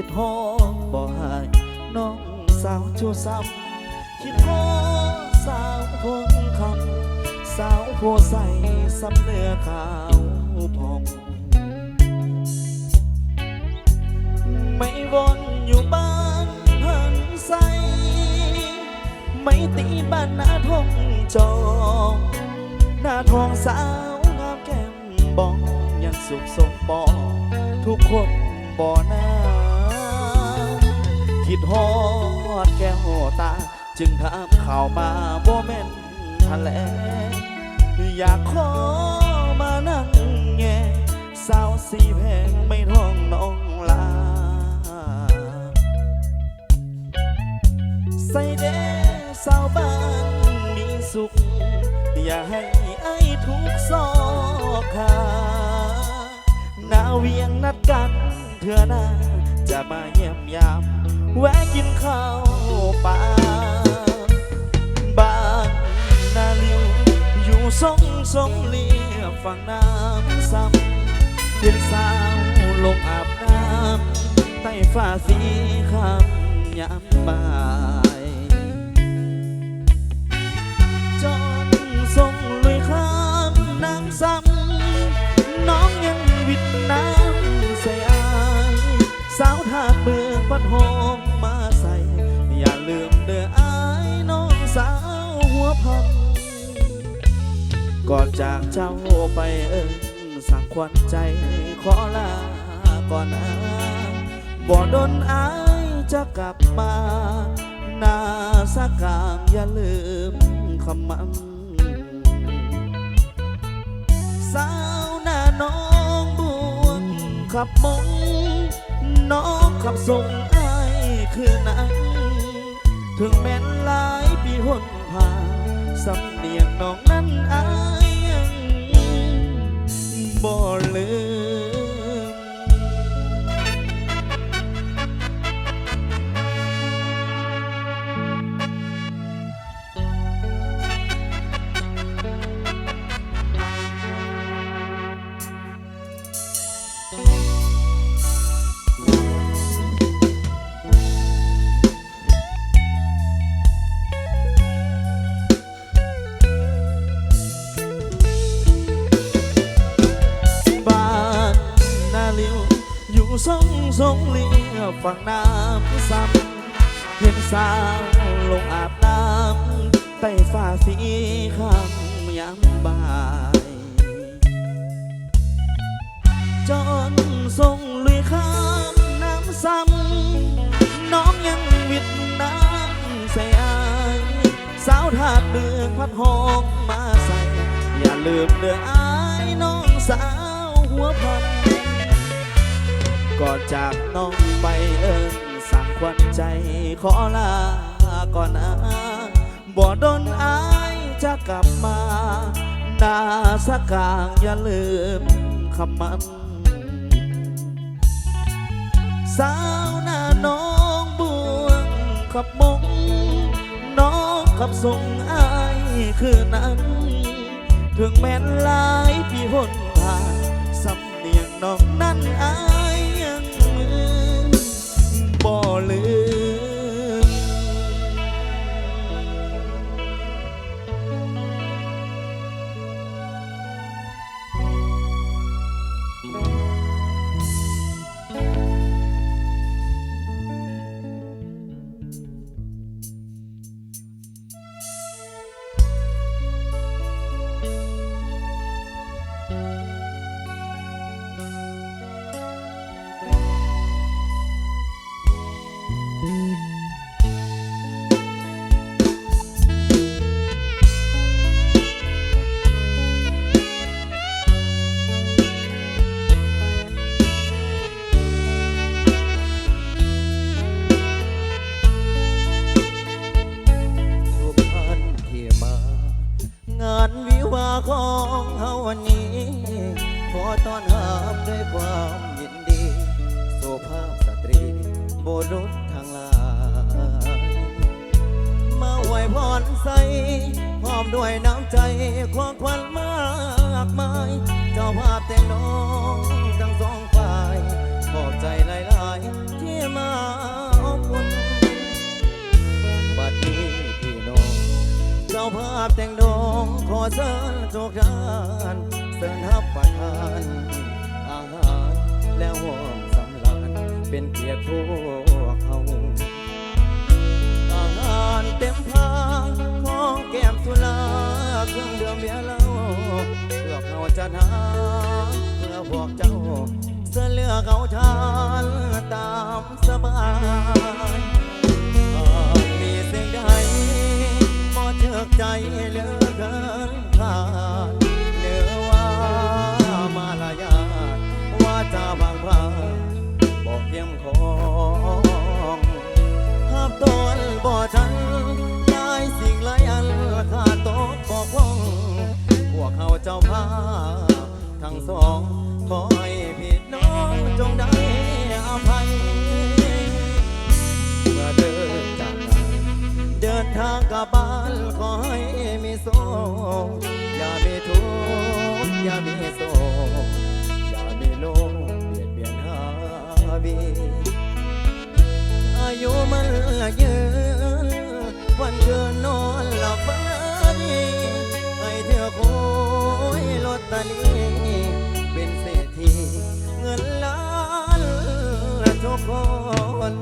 คิดฮอดบ่หายน้องสาวชูซ้ำคิดฮอดสาวทองคำสาวโพใสสำเนื้อขาวพองไม่วนอยู่บ้านหันใสไม่ตีบ้านหน้าทองจอหน้าทองสาวงามแก้มบองยังสุขสมปองทุกคนบ่หน้าคิด ฮอดแก้วตา จึงถามข่าวมาบ่แม่นทะเลอยากขอมานั่งแง่สาวสีแพงไม่ท้องน้องลา ใส่เด้สาวบ้านมีสุข อย่าให้ไอ้ายทุกซอกขานาเวียงนัดกันเถื่อหนาจะมาเยี่ยมยาม แวะกินข้าวป่าบ้านนาลิวอยู่สงสงเลียฝั่งน้ำซ้ำเห็นสาวลงอาบน้ำใต้ฟ้าสีคำยามบ่าย ก่อนจากเจ้าไปเอิ้นสั่งควันใจขอลาก่อนนะบ่ดนอายจะกลับมาหน้าสักกางอย่าลืมคำมันสาวหน้าน้องบวงขับมงน้องขับส่งอายคือนั้น ถึงแม้นหลายปีหนผ่านสำเนียงน้องนั้นอาย บ่ ฝั่งน้ำซ้ำเห็นสาวลงอาบน้ำใต้ฝ่าสีคำยามบ่ายจนทรงลุยข้ามน้ำซ้ำน้องยังวิดน้ำใส่อายสาวทาดเดือพัดหอกมาใส่ อย่าลืมเดืออายน้องสาวหัวพัน ก่อนจากน้องไปเอิญสั่งควันใจขอลาก่อนนะบ่ดนอายจะกลับมาหน้าสักกลางอย่าลืมคำมัน สาวหน้าน้องบวงขับมง น้องขับส่งอายคือนั้น ถึงแม้นหลายพี่หนผ่านสำเนียงน้องนั้นอาย ของเฮาวันนี้ ขอต้อนรับด้วยความยินดี สุภาพสตรีบุรุษทั้งลาย มาไหวพรใสพร้อมด้วยน้ำใจความควันมากมาย เจ้าภาพแต่งน้องทั้งสองฝ่ายขอบใจหลาย ภาพแต่งดองขอเชิญทุกท่านเสิญรับประทานอาหารและห่วงสำลานเป็นเกียรติพวกเขา อาหารเต็มพางของแก้มสุราเครื่องเดื่มเบียร์เหล้าเพื่อเขาจะหาเพื่อพวกเจ้าเสื้อเลือกเขาทานตามสบาย ใจเหลือเกินขาดเหลือว่ามาลายาว่าจะบางพลาบอกเพียงของห้ามตนบ่ฉันหลายสิ่งหลายอันขาดตกบอกว่องพวกเขาเจ้าภาพทั้งสองขอให้พี่น้องจงได้อภัยเมื่อเดินจากเดินทางกลับ โศกอย่ามีทุกข์อย่ามีโศกอย่ามีโลกเบียดเบียนหาบีอายุมันละยืนวันเกินนอนหลับฝันดีให้เธอคอยลอตเตอรี่เป็นเศรษฐีเงินล้านละทุกคน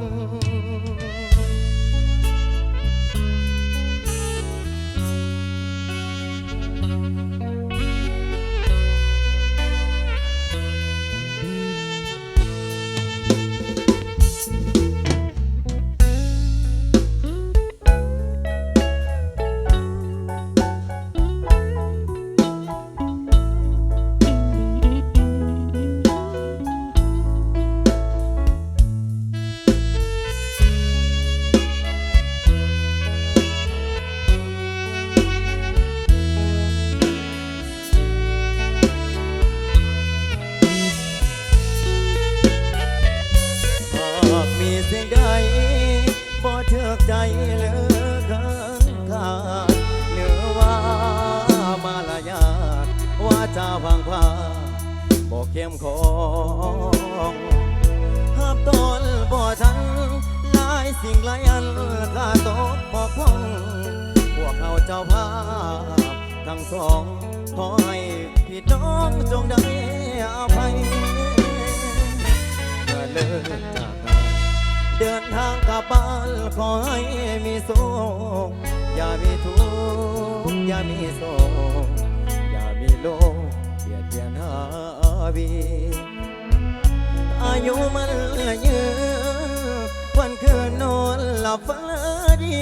สิ่งหลายอันข้าตกบกพร่อง พวกเขาเจ้าภาพ ทั้งสอง ขอให้พี่น้องจงได้อภัยเมื่อเลิกจากกันเดินทางกลับบ้านขอให้มีโศกอย่ามีทุกข์อย่ามีโศกอย่ามีโลกเบียดเบียนหาบีอายุมันยืน วันคืนนอนหลับฝันดี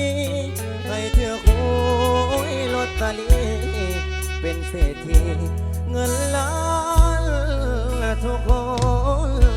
ให้เธอคุยลอตเตอรี่เป็นเศรษฐีเงินล้านทุกคน